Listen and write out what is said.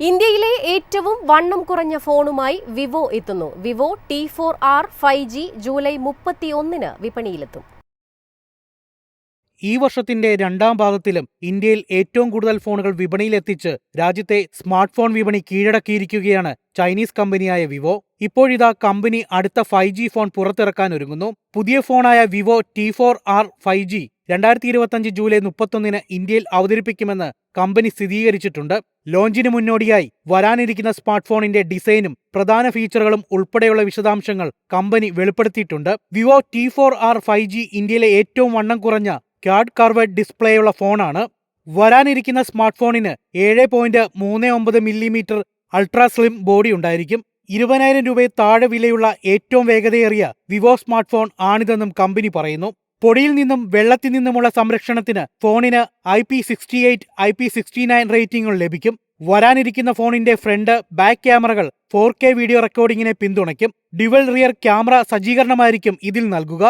ഇന്ത്യയിലെ ഏറ്റവും വണ്ണം കുറഞ്ഞ ഫോണുമായി വിവോ എത്തുന്നു. Vivo T four R five G July മുപ്പത്തിയൊന്നിന് വിപണിയിലെത്തും. ഈ വർഷത്തിന്റെ രണ്ടാം ഭാഗത്തിലും ഇന്ത്യയിൽ ഏറ്റവും കൂടുതൽ ഫോണുകൾ വിപണിയിലെത്തിച്ച് രാജ്യത്തെ സ്മാർട്ട് ഫോൺ വിപണി കീഴടക്കിയിരിക്കുകയാണ് ചൈനീസ് കമ്പനിയായ വിവോ. ഇപ്പോഴിതാ കമ്പനി അടുത്ത ഫൈവ് ജി ഫോൺ പുറത്തിറക്കാൻ ഒരുങ്ങുന്നു. പുതിയ ഫോണായ Vivo T four R five G രണ്ടായിരത്തി ഇരുപത്തഞ്ച് ജൂലൈ മുപ്പത്തൊന്നിന് ഇന്ത്യയിൽ അവതരിപ്പിക്കുമെന്ന് കമ്പനി സ്ഥിരീകരിച്ചിട്ടുണ്ട്. ലോഞ്ചിന് മുന്നോടിയായി വരാനിരിക്കുന്ന സ്മാർട്ട് ഫോണിന്റെ ഡിസൈനും പ്രധാന ഫീച്ചറുകളും ഉൾപ്പെടെയുള്ള വിശദാംശങ്ങൾ company വെളിപ്പെടുത്തിയിട്ടുണ്ട്. Vivo T four R five G ഇന്ത്യയിലെ ഏറ്റവും വണ്ണം കുറഞ്ഞ ക്യാഡ് കർവഡ് ഡിസ്പ്ലേയുള്ള ഫോണാണ്. വരാനിരിക്കുന്ന സ്മാർട്ട് ഫോണിന് ഏഴ് പോയിന്റ് മൂന്ന് ഒമ്പത് മില്ലിമീറ്റർ അൾട്രാ സ്ലിം ബോഡി ഉണ്ടായിരിക്കും. ഇരുപതിനായിരം രൂപയെ താഴെ വിലയുള്ള ഏറ്റവും വേഗതയേറിയ വിവോ സ്മാർട്ട് ഫോൺ ആണിതെന്നും കമ്പനി പറയുന്നു. പൊടിയിൽ നിന്നും വെള്ളത്തിൽ നിന്നുമുള്ള സംരക്ഷണത്തിന് ഫോണിന് I P sixty eight I P sixty nine റേറ്റിംഗുകൾ ലഭിക്കും. വരാനിരിക്കുന്ന ഫോണിന്റെ ഫ്രണ്ട് ബാക്ക് ക്യാമറകൾ ഫോർ കെ വീഡിയോ റെക്കോർഡിംഗിനെ പിന്തുണയ്ക്കും. ഡ്യുവൽ റിയർ ക്യാമറ സജ്ജീകരണമായിരിക്കും ഇതിൽ നൽകുക.